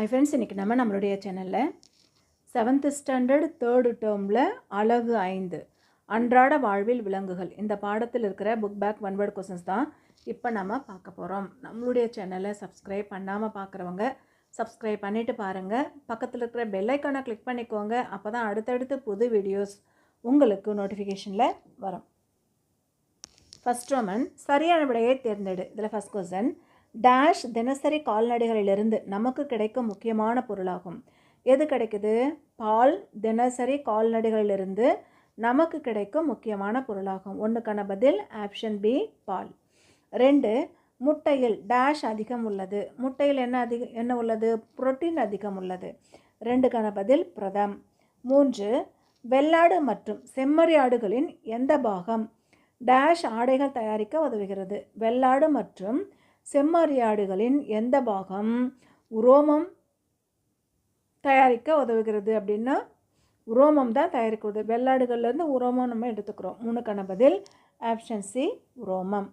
ஐ friends இன்றைக்கி நம்ம நம்மளுடைய சேனலில் செவன்த்து ஸ்டாண்டர்ட் தேர்டு டேர்மில் அழகு ஐந்து அன்றாட வாழ்வில் விலங்குகள். இந்த பாடத்தில் இருக்கிற book back one word questions தான் இப்போ நம்ம பார்க்க போகிறோம் நம்மளுடைய சேனலை சப்ஸ்கிரைப் பண்ணாமல் பார்க்குறவங்க சப்ஸ்கிரைப் பண்ணிவிட்டு பாருங்கள் பக்கத்தில் இருக்கிற பெல்லைக்கானை கிளிக் பண்ணிக்கோங்க. அப்போ தான் அடுத்தடுத்து புது வீடியோஸ் உங்களுக்கு நோட்டிஃபிகேஷனில் வரும். ஃபஸ்ட் ரோமன் சரியான விடையை தேர்ந்தெடு. இதில் ஃபஸ்ட் கொஸ்டின் டேஷ் தினசரி கால்நடைகளிலிருந்து நமக்கு கிடைக்கும் முக்கியமான பொருளாகும். எது கிடைக்குது? பால் தினசரி கால்நடைகளிலிருந்து நமக்கு கிடைக்கும் முக்கியமான பொருளாகும். ஒன்றுக்கான பதில் ஆப்ஷன் பி பால். ரெண்டு முட்டையில் டேஷ் அதிகம் உள்ளது. முட்டையில் என்ன அதிக என்ன உள்ளது? புரோட்டீன் அதிகம் உள்ளது. ரெண்டுக்கான பதில் பிரதம். மூன்று வெள்ளாடு மற்றும் செம்மறி ஆடுகளின் எந்த பாகம்? டேஷ் ஆடைகள் தயாரிக்க உதவுகிறது. வெள்ளாடு மற்றும் செம்மறியாடுகளின் எந்த பாகம் உரோமம் தயாரிக்க உதவுகிறது அப்படின்னா உரோமம் தான் தயாரிக்கிறது வெள்ளாடுகள்லேருந்து உரோமம் நம்ம எடுத்துக்கிறோம். மூணுக்கான பதில் ஆப்ஷன் சி உரோமம்.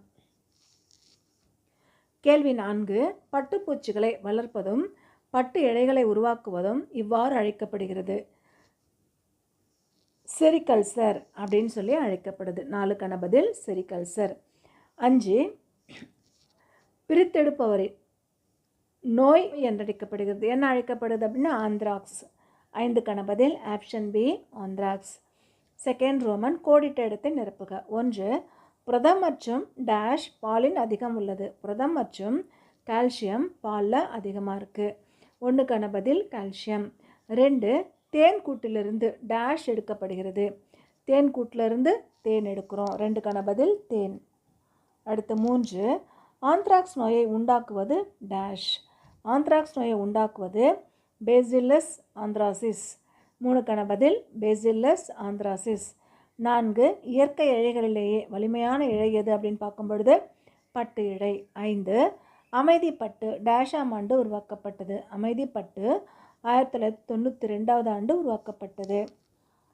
கேள்வி நான்கு பட்டுப்பூச்சிகளை வளர்ப்பதும் பட்டு இழைகளை உருவாக்குவதும் இவ்வாறு அழைக்கப்படுகிறது. செரிகல்சர் அப்படின்னு சொல்லி அழைக்கப்படுது. நாலுக்கான பதில் செரிகல்சர். அஞ்சு பிரித்தெடுப்பவரின் நோய் என்றழைக்கப்படுகிறது என்ன அழைக்கப்படுது அப்படின்னா ஆந்த்ராக்ஸ். ஐந்துக்கான பதில் option B anthrax. Second Roman கோடிட்ட இடத்தை நிரப்புக. ஒன்று புரதம் மற்றும் டேஷ் பாலின் அதிகம் உள்ளது. புரதம் மற்றும் கால்சியம் பாலில் அதிகமாக இருக்குது ஒன்றுக்கான பதில் கால்சியம். ரெண்டு தேன் கூட்டிலிருந்து டேஷ் எடுக்கப்படுகிறது. தேன் கூட்டிலிருந்து தேன் எடுக்கிறோம். ரெண்டுக்கான பதில் தேன். அடுத்து மூன்று ஆந்த்ராக்ஸ் நோயை உண்டாக்குவது டேஷ் ஆந்த்ராக்ஸ் நோயை உண்டாக்குவது பேசில்லஸ் ஆந்த்ராசிஸ் மூணுக்கான பதில் பேசில்லஸ் ஆந்த்ராசிஸ் நான்கு இயற்கை இழைகளிலேயே வலிமையான இழை எது அப்படின்னு பார்க்கும் பொழுது பட்டு இழை. ஐந்து அமைதிப்பட்டு டேஷாம் ஆண்டு உருவாக்கப்பட்டது. அமைதிப்பட்டு ஆயிரத்தி தொள்ளாயிரத்தி தொண்ணூற்றி ரெண்டாவது ஆண்டு உருவாக்கப்பட்டது.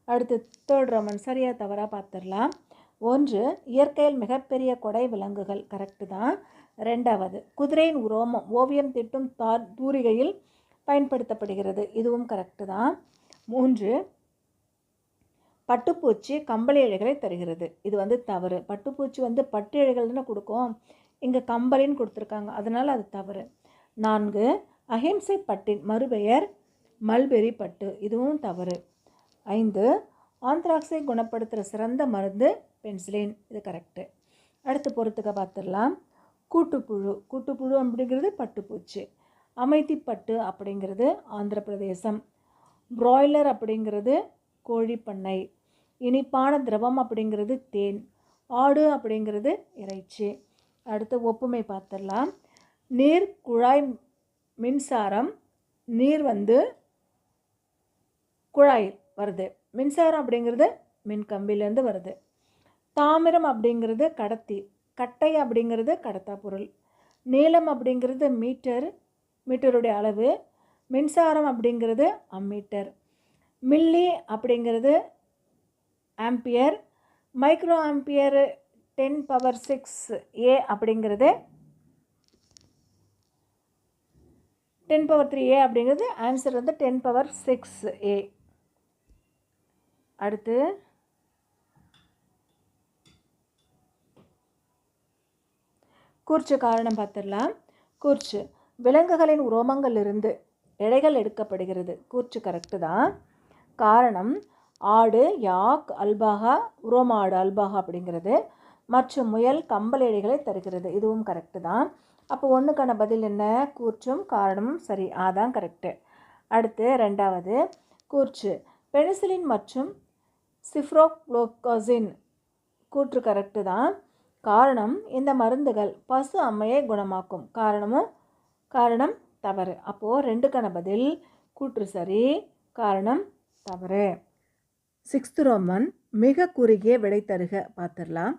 அடுத்து தேர்ட் ரோமன் சரியாக தவறாக பார்த்துடலாம். ஒன்று இயற்கையில் மிகப்பெரிய கொடை விலங்குகள். கரெக்டு தான். ரெண்டாவது குதிரையின் உரோமம் ஓவியம் திட்டும் தார் தூரிகையில் பயன்படுத்தப்படுகிறது. இதுவும் கரெக்டு தான். மூன்று பட்டுப்பூச்சி கம்பளி இழைகளை தருகிறது. இது வந்து தவறு. பட்டுப்பூச்சி வந்து பட்டு இழைகள்னு தானே கொடுக்கும்? இங்கே கம்பளின்னு கொடுத்துருக்காங்க. அதனால் அது தவறு. நான்கு அஹிம்சை பட்டின் மறுபெயர் மல்பெரி பட்டு. இதுவும் தவறு. ஐந்து ஆந்த்ராக்ஸை குணப்படுத்துகிற சிறந்த மருந்து பென்சிலின். இது கரெக்டு அடுத்து பொறுத்துக்க பார்த்துடலாம். கூட்டுப்புழு. கூட்டுப்புழு அப்படிங்கிறது பட்டுப்பூச்சி. அமைதிப்பட்டு அப்படிங்கிறது ஆந்திர பிரதேசம் ப்ராய்லர் அப்படிங்கிறது கோழிப்பண்ணை. இனிப்பான திரவம் அப்படிங்கிறது தேன். ஆடு அப்படிங்கிறது இறைச்சி. அடுத்து ஒப்புமை பார்த்துடலாம். நீர் குழாய் மின்சாரம் நீர் வந்து குழாய் வருது. மின்சாரம் அப்படிங்கிறது மின் கம்பிலேருந்து வருது. தாமிரம் அப்படிங்கிறது கடத்தி. கட்டை அப்படிங்கிறது கடத்தா பொருள். நீளம் அப்படிங்கிறது மீட்டர் மீட்டருடைய அளவு. மின்சாரம் அப்படிங்கிறது அம்மீட்டர். மில்லி அப்படிங்கிறது ampere. Micro ampere ten power six A அப்படிங்கிறது டென் பவர் த்ரீ ஏ அப்படிங்கிறது ஆன்சர் வந்து டென் பவர் சிக்ஸ் ஏ. அடுத்து கூர்ச்சு காரணம் பார்த்துடலாம். கூர்ச்சு. விலங்குகளின் உரோமங்களிலிருந்து இழைகள் எடுக்கப்படுகிறது. கூர்ச்சு கரெக்டு தான். காரணம் ஆடு யாக் அல்பாகா உரோமாடு அல்பாகா அப்படிங்கிறது. மற்றும் முயல் கம்பல் இழைகளை தருகிறது. இதுவும் கரெக்டு தான். அப்போ ஒன்றுக்கான பதில் என்ன? கூர்ச்சும் காரணமும் சரி அதான் கரெக்டு அடுத்து ரெண்டாவது கூர்ச்சு. பெனிசிலின் மற்றும் சிஃப்ரோக்ளோகோசின் கூற்று கரெக்டு தான். காரணம் இந்த மருந்துகள் பசு அம்மையை குணமாக்கும். காரணமும் காரணம் தவறு. அப்போது ரெண்டுக்கான பதில் கூற்று சரி காரணம் தவறு. சிக்ஸ்த் ரோமன் மிக குறுகிய விடை தருக. பார்த்துடலாம்.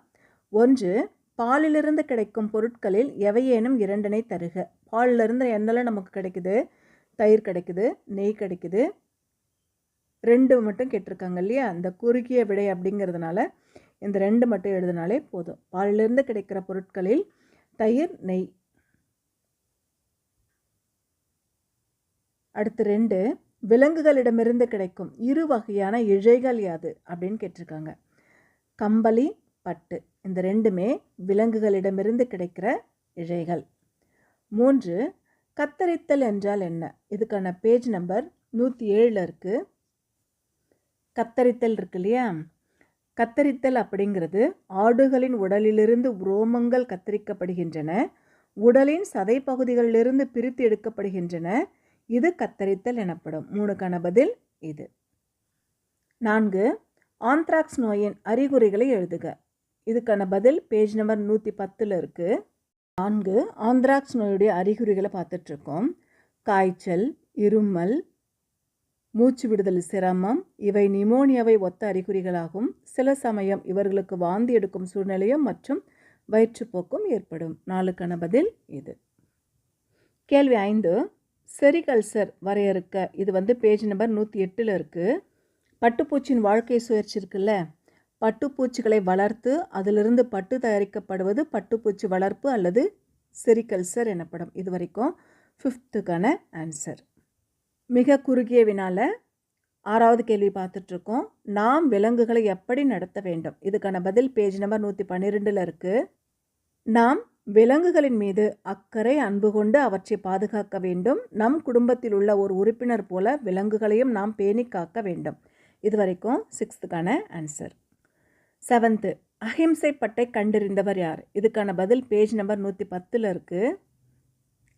ஒன்று பாலிலிருந்து கிடைக்கும் பொருட்களில் எவையேனும் இரண்டினை தருக. பாலிலிருந்து என்னெல்லாம் நமக்கு கிடைக்குது? தயிர் கிடைக்குது நெய் கிடைக்குது. ரெண்டு மட்டும் கேட்டிருக்காங்க இல்லையா? அந்த குறுகிய விடை அப்படிங்கிறதுனால இந்த ரெண்டு மட்டும் எழுதினாலே போதும். பாலிலிருந்து கிடைக்கிற பொருட்களில் தயிர் நெய். அடுத்து ரெண்டு விலங்குகளிடமிருந்து கிடைக்கும் இரு வகையான இழைகள் யாது அப்படின்னு கேட்டிருக்காங்க. கம்பளி பட்டு. இந்த ரெண்டுமே விலங்குகளிடமிருந்து கிடைக்கிற இழைகள். மூன்று கத்தரித்தல் என்றால் என்ன? இதுக்கான பேஜ் நம்பர் நூற்றி ஏழில் இருக்குது கத்தரித்தல் இருக்கு இல்லையா? கத்தரித்தல் அப்படிங்கிறது ஆடுகளின் உடலிலிருந்து உரோமங்கள் கத்தரிக்கப்படுகின்றன. உடலின் சதை பகுதிகளிலிருந்து பிரித்து எடுக்கப்படுகின்றன. இது கத்தரித்தல் எனப்படும். மூணுக்கான பதில் இது. நான்கு ஆந்த்ராக்ஸ் நோயின் அறிகுறிகளை எழுதுக. இதுக்கான பதில் பேஜ் நம்பர் நூற்றி பத்தில் இருக்குது நான்கு ஆந்த்ராக்ஸ் நோயுடைய அறிகுறிகளை பார்த்துட்ருக்கோம் காய்ச்சல் இருமல் மூச்சு விடுதல் சிரமம் இவை நிமோனியாவை ஒத்த அறிகுறிகளாகும். சில சமயம் இவர்களுக்கு வாந்தி எடுக்கும் சூழ்நிலையும் மற்றும் வயிற்றுப்போக்கும் ஏற்படும். நாளுக்கான பதில் இது. கேள்வி ஐந்து. செரிகல்சர் வரையறுக்க இது வந்து பேஜ் நம்பர் நூற்றி எட்டில் இருக்குது பட்டுப்பூச்சியின் வாழ்க்கை சுழற்சி இருக்குல்ல? பட்டுப்பூச்சிகளை வளர்த்து அதிலிருந்து பட்டு தயாரிக்கப்படுவது பட்டுப்பூச்சி வளர்ப்பு அல்லது செரிகல்சர் எனப்படும். இது வரைக்கும் ஃபிஃப்த்துக்கான ஆன்சர் மிக குறுகிய வினால ஆறாவது கேள்வி பார்த்துட்ருக்கோம். நாம் விலங்குகளை எப்படி நடத்த வேண்டும்? இதுக்கான பதில் பேஜ் நம்பர் நூற்றி பன்னிரெண்டில் இருக்குது நாம் விலங்குகளின் மீது அக்கறை அன்பு கொண்டு அவற்றை பாதுகாக்க வேண்டும். நம் குடும்பத்தில் உள்ள ஒரு உறுப்பினர் போல விலங்குகளையும் நாம் பேணி காக்க வேண்டும். இது வரைக்கும் சிக்ஸ்த்துக்கான ஆன்சர். செவன்த்து அஹிம்சை பட்டை கண்டறிந்தவர் யார்? இதுக்கான பதில் பேஜ் நம்பர் நூற்றி பத்தில் இருக்குது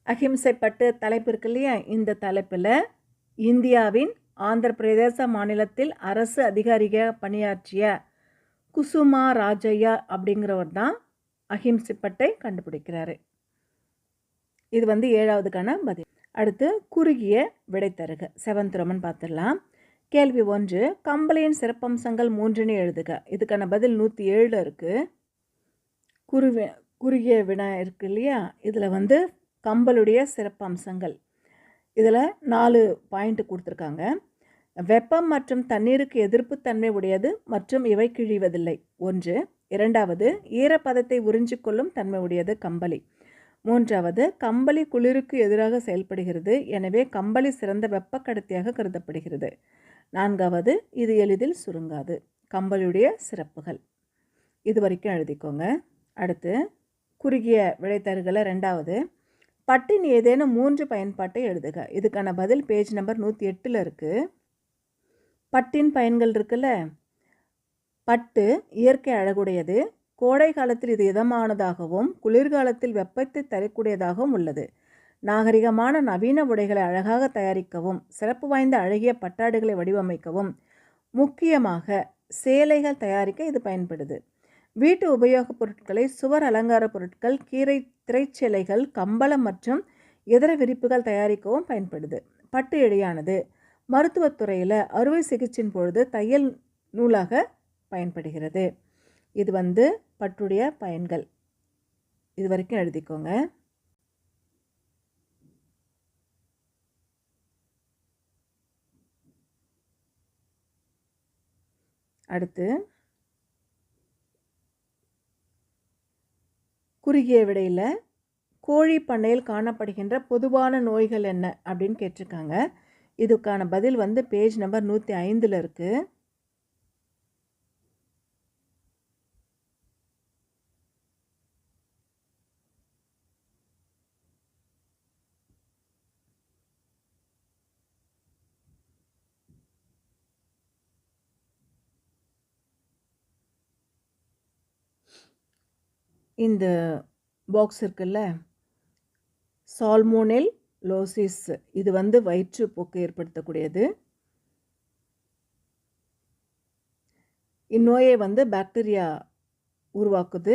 அஹிம்சை பட்டு தலைப்பு இருக்கு இல்லையா? இந்த தலைப்பில் இந்தியாவின் ஆந்திர பிரதேச மாநிலத்தில் அரசு அதிகாரிக பணியாற்றிய குசுமா ராஜையா அப்படிங்கிறவர் தான் அஹிம்சிப்பட்டை கண்டுபிடிக்கிறாரு. இது வந்து ஏழாவதுக்கான பதில். அடுத்து குறுகிய விடைத்தருக செவன்த் ரோமன் பார்த்துடலாம். கேள்வி ஒன்று கம்பளியின் சிறப்பம்சங்கள் மூன்றுன்னு எழுதுக. இதுக்கான பதில் நூற்றி ஏழில் இருக்குது குறுவி குறுகிய வினா இருக்கு இல்லையா? இதில் வந்து கம்பளுடைய சிறப்பம்சங்கள். இதில் நாலு பாயிண்ட் கொடுத்துருக்காங்க. வெப்பம் மற்றும் தண்ணீருக்கு எதிர்ப்புத்தன்மை உடையது மற்றும் இவை கிழிவதில்லை. ஒன்று. இரண்டாவது ஈரப்பதத்தை உறிஞ்சிக்கொள்ளும் தன்மை உடையது கம்பளி. மூன்றாவது கம்பளி குளிருக்கு எதிராக செயல்படுகிறது. எனவே கம்பளி சிறந்த வெப்ப கடத்தியாக கருதப்படுகிறது. நான்காவது இது எளிதில் சுருங்காது. கம்பளியுடைய சிறப்புகள். இது வரைக்கும் எழுதிக்கோங்க. அடுத்து குறுகிய விடைத்தருகளை ரெண்டாவது பட்டின் ஏதேனும் மூன்று பயன்பாட்டை எழுதுக. இதுக்கான பதில் பேஜ் நம்பர் நூற்றி எட்டில் இருக்குது பட்டின் பயன்கள் இருக்குல்ல? பட்டு இயற்கை அழகுடையது. கோடை காலத்தில் இது இதமானதாகவும் குளிர்காலத்தில் வெப்பத்தை தரக்கூடியதாகவும் உள்ளது. நாகரிகமான நவீன உடைகளை அழகாக தயாரிக்கவும் சிறப்பு வாய்ந்த அழகிய பட்டாடுகளை வடிவமைக்கவும் முக்கியமாக சேலைகள் தயாரிக்க இது பயன்படுது. வீட்டு உபயோகப் பொருட்களை சுவர் அலங்கார பொருட்கள் கீரை திரைச்சேலைகள் கம்பளம் மற்றும் இதர விரிப்புகள் தயாரிக்கவும் பயன்படுது. பட்டு இழையானது மருத்துவத்துறையில் அறுவை சிகிச்சையின் பொழுது தையல் நூலாக பயன்படுகிறது. இது வந்து பட்டுடைய பயன்கள். இது வரைக்கும் எழுதிக்கோங்க. அடுத்து குறுகிய விடையில் கோழி பண்ணையில் காணப்படுகின்ற பொதுவான நோய்கள் என்ன அப்படின்னு கேட்டிருக்காங்க. இதுக்கான பதில் வந்து பேஜ் நம்பர் நூற்றி ஐந்தில் இருக்குது இந்த பாக்ஸ் இருக்குல்ல? சால்மோனெல் லோசிஸ் இது வந்து வயிற்றுப்போக்கு ஏற்படுத்தக்கூடியது. இந்நோயை வந்து பாக்டீரியா உருவாக்குது.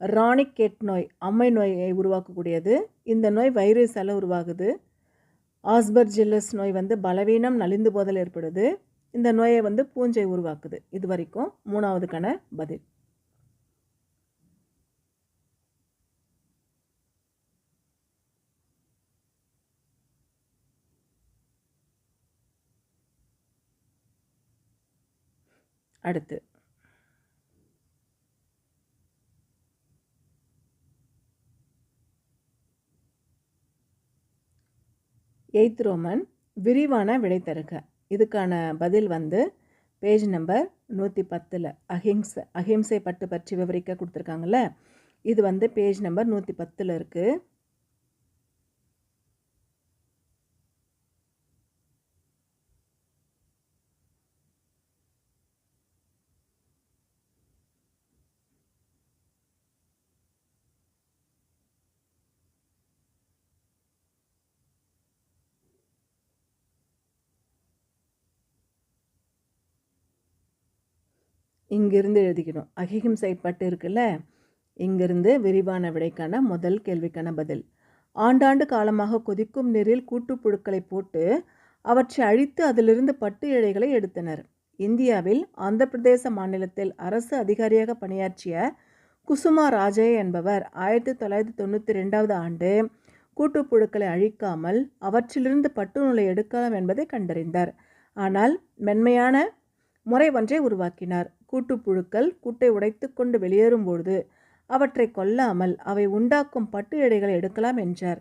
ராணிக்கேட் நோய் அம்மை நோயை உருவாக்கக்கூடியது. இந்த நோய் வைரஸால் உருவாகுது. ஆஸ்பர்ஜில்லஸ் நோய் வந்து பலவீனம் நலிந்து போதல் ஏற்படுது. இந்த நோயை வந்து பூஞ்சை உருவாக்குது. இது வரைக்கும் மூணாவதுக்கான பதில். அடுத்து. எய்த் ரோமன் விரிவான விடை தருக இதுக்கான பதில் வந்து பேஜ் நம்பர் நூற்றி பத்தில் அஹிம்சை அஹிம்சை பட்டு பற்றி விவரிக்க கொடுத்துருக்காங்கல்ல? இது வந்து பேஜ் நம்பர் நூற்றி பத்தில் இருக்குது இங்கிருந்து எழுதிக்கணும். அகிம்சை பட்டு இருக்குல்ல? இங்கிருந்து விரிவான விடைக்கான முதல் கேள்விக்கான பதில். ஆண்டாண்டு காலமாக கொதிக்கும் நீரில் கூட்டுப்புழுக்களை போட்டு அவற்றை அழித்து அதிலிருந்து பட்டு இழைகளை எடுத்தனர். இந்தியாவில் ஆந்திர பிரதேச மாநிலத்தில் அரசு அதிகாரியாக பணியாற்றிய குசுமா ராஜே என்பவர் ஆயிரத்தி தொள்ளாயிரத்தி தொண்ணூற்றி ரெண்டாவது ஆண்டு கூட்டுப்புழுக்களை அழிக்காமல் அவற்றிலிருந்து பட்டு நூலை எடுக்கலாம் என்பதை கண்டறிந்தார். ஆனால் மென்மையான முறை ஒன்றை உருவாக்கினார். கூட்டுப்புழுக்கள் கூட்டை உடைத்து கொண்டு வெளியேறும்பொழுது அவற்றை கொல்லாமல் அவை உண்டாக்கும் பட்டு எடைகளை எடுக்கலாம் என்றார்.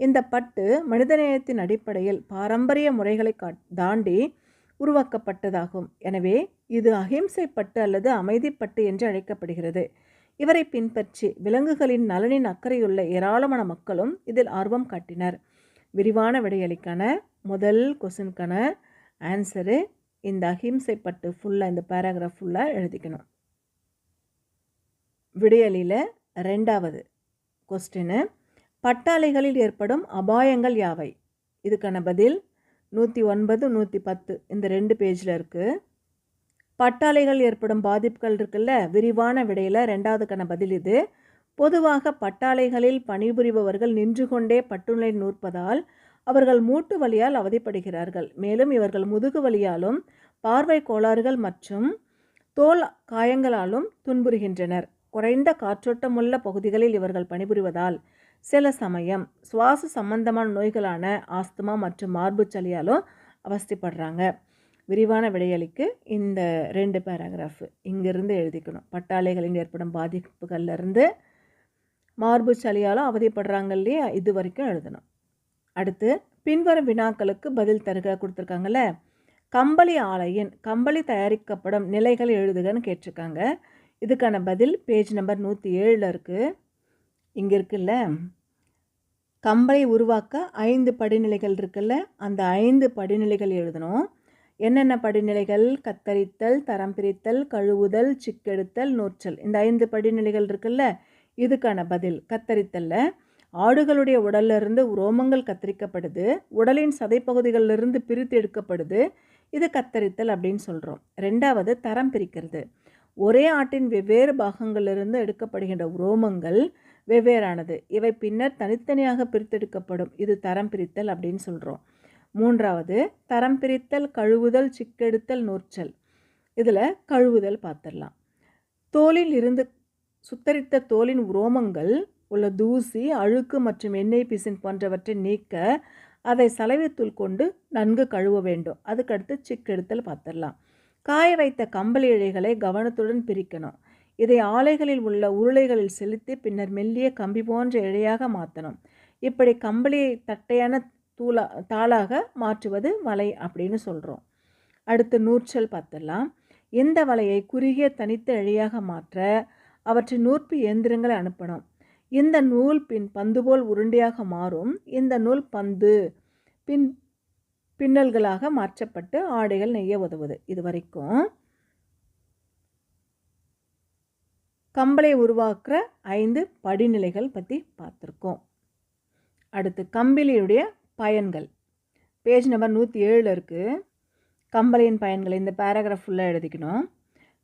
இந்த பட்டு மனிதநேயத்தின் அடிப்படையில் பாரம்பரிய முறைகளை தாண்டி உருவாக்கப்பட்டதாகும். எனவே இது அகிம்சை பட்டு அல்லது அமைதிப்பட்டு என்று அழைக்கப்படுகிறது. இவரை பின்பற்றி விலங்குகளின் நலனின் அக்கறையுள்ள ஏராளமான மக்களும் இதில் ஆர்வம் காட்டினர். விரிவான விடையளிக்கான முதல் கொஸ்டினுக்கான ஆன்சரு இந்த அஹிம்சை பட்டு ஃபுல்லாக இந்த பேராகிராஃப் ஃபுல்லாக எழுதிக்கணும். விடியலில் ரெண்டாவது கொஸ்டின்னு பட்டாளைகளில் ஏற்படும் அபாயங்கள் யாவை? இதுக்கான பதில் நூற்றி ஒன்பது நூற்றி பத்து இந்த ரெண்டு பேஜில் இருக்குது பட்டாளைகள் ஏற்படும் பாதிப்புகள் இருக்குல்ல விரிவான விடையில் ரெண்டாவதுக்கான பதில் இது. பொதுவாக பட்டாளைகளில் பணிபுரிபவர்கள் நின்று கொண்டே பட்டுநிலை நூற்பதால் அவர்கள் மூட்டு வலியால் அவதிப்படுகிறார்கள். மேலும் இவர்கள் முதுகு வலியாலும் பார்வை கோளாறுகள் மற்றும் தோல் காயங்களாலும் துன்புறுகின்றனர். குறைந்த காற்றோட்டமுள்ள பகுதிகளில் இவர்கள் பணிபுரிவதால் சில சமயம் சுவாச சம்பந்தமான நோய்களான ஆஸ்துமா மற்றும் மார்பு சளியாலும் அவஸ்திப்படுறாங்க. விரிவான விடையளிக்கு இந்த ரெண்டு பேராகிராஃபு இங்கிருந்து எழுதிக்கணும். பட்டாளைகளில் ஏற்படும் பாதிப்புகள்லேருந்து மார்பு சளியாலும் அவதிப்படுறாங்க இல்லையா? இது வரைக்கும் எழுதணும். அடுத்து பின்வரும் வினாக்களுக்கு பதில் தருக கொடுத்துருக்காங்கல்ல. கம்பளி ஆலையின் கம்பளி தயாரிக்கப்படும் நிலைகள் எழுதுகன்னு கேட்டிருக்காங்க. இதுக்கான பதில் பேஜ் நம்பர் நூற்றி ஏழில் இருக்குது இங்கே இருக்குல்ல. கம்பளை உருவாக்க ஐந்து படிநிலைகள் இருக்குல்ல. அந்த ஐந்து படிநிலைகள் எழுதணும். என்னென்ன படிநிலைகள்? கத்தரித்தல் தரம் பிரித்தல் கழுவுதல் சிக்கெடுத்தல் நூற்றல். இந்த ஐந்து படிநிலைகள் இருக்குல்ல. இதுக்கான பதில் கத்தரித்தலில். ஆடுகளுடைய உடலிலிருந்து உரோமங்கள் ரோமங்கள் கத்தரிக்கப்படுது. உடலின் சதைப்பகுதிகளிலிருந்து பிரித்து எடுக்கப்படுது. இது கத்தரித்தல் அப்படின்னு சொல்கிறோம் ரெண்டாவது தரம் பிரிக்கிறது. ஒரே ஆட்டின் வெவ்வேறு பாகங்களிலிருந்து எடுக்கப்படுகின்ற உரோமங்கள் வெவ்வேறானது. இவை பின்னர் தனித்தனியாக பிரித்தெடுக்கப்படும் இது தரம் பிரித்தல் அப்படின்னு சொல்கிறோம் மூன்றாவது தரம் பிரித்தல் கழுவுதல் சிக்கெடுத்தல் நூற்றல் இதில் கழுவுதல் பார்த்துடலாம். தோலில் இருந்து சுத்தரித்த தோலின் உரோமங்கள் உள்ள தூசி அழுக்கு மற்றும் எண்ணெய் பிசின் போன்றவற்றை நீக்க அதை சலவைத்தூள் கொண்டு நன்கு கழுவ வேண்டும். அதுக்கடுத்து சிக்கெடுத்தல் பார்த்துடலாம். காய வைத்த கம்பளி இழைகளை கவனத்துடன் பிரிக்கணும். இதை ஆலைகளில் உள்ள உருளைகளில் செலுத்தி பின்னர் மெல்லிய கம்பி போன்ற இழையாக மாற்றணும் இப்படி கம்பளியை தட்டையான தூளா தாளாக மாற்றுவது வலை அப்படின்னு சொல்கிறோம் அடுத்து நூற்றல் பார்த்துடலாம். இந்த வலையை குறுகிய தனித்த இழையாக மாற்ற அவற்றின் நூற்பு இயந்திரங்களை அனுப்பணும். இந்த நூல் பின் பந்து போல் உருண்டையாக மாறும். இந்த நூல் பந்து பின் பின்னல்களாக மாற்றப்பட்டு ஆடைகள் நெய்ய உதவுது. இது வரைக்கும் கம்பளை உருவாக்குற ஐந்து படிநிலைகள் பற்றி பார்த்துருக்கோம். அடுத்து கம்பிலியுடைய பயன்கள். பேஜ் நம்பர் நூற்றி ஏழில் இருக்குது கம்பளியின் பயன்கள் இந்த பேராகிராஃப் ஃபுல்லாக எழுதிக்கணும்.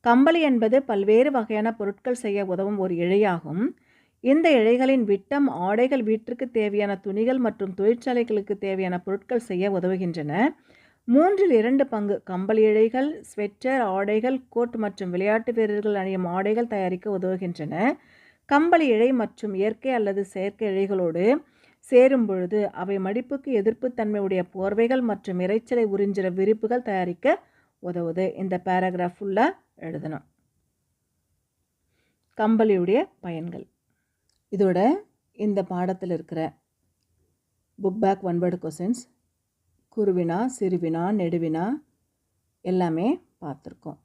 கம்பளி என்பது பல்வேறு வகையான பொருட்கள் செய்ய உதவும் ஒரு இழையாகும். இந்த இழைகளின் விட்டம் ஆடைகள் வீட்டிற்கு தேவையான துணிகள் மற்றும் தொழிற்சாலைகளுக்கு தேவையான பொருட்கள் செய்ய உதவுகின்றன. மூன்றில் இரண்டு பங்கு கம்பளி இழைகள் ஸ்வெட்டர் ஆடைகள் கோட் மற்றும் விளையாட்டு வீரர்கள் அணியும் ஆடைகள் தயாரிக்க உதவுகின்றன. கம்பளி இழை மற்றும் இயற்கை அல்லது செயற்கை இழைகளோடு சேரும் பொழுது அவை மடிப்புக்கு எதிர்ப்புத்தன்மையுடைய போர்வைகள் மற்றும் இறைச்சலை உறிஞ்சிற விரிப்புகள் தயாரிக்க உதவுது. இந்த பேராகிராஃப் ஃபுல்லாக எழுதணும். கம்பளியுடைய பயன்கள். இதோட இந்த பாடத்தில் இருக்கிற book back one word questions குருவினா சிறுவினா நெடுவினா எல்லாமே பார்த்துருக்கோம்.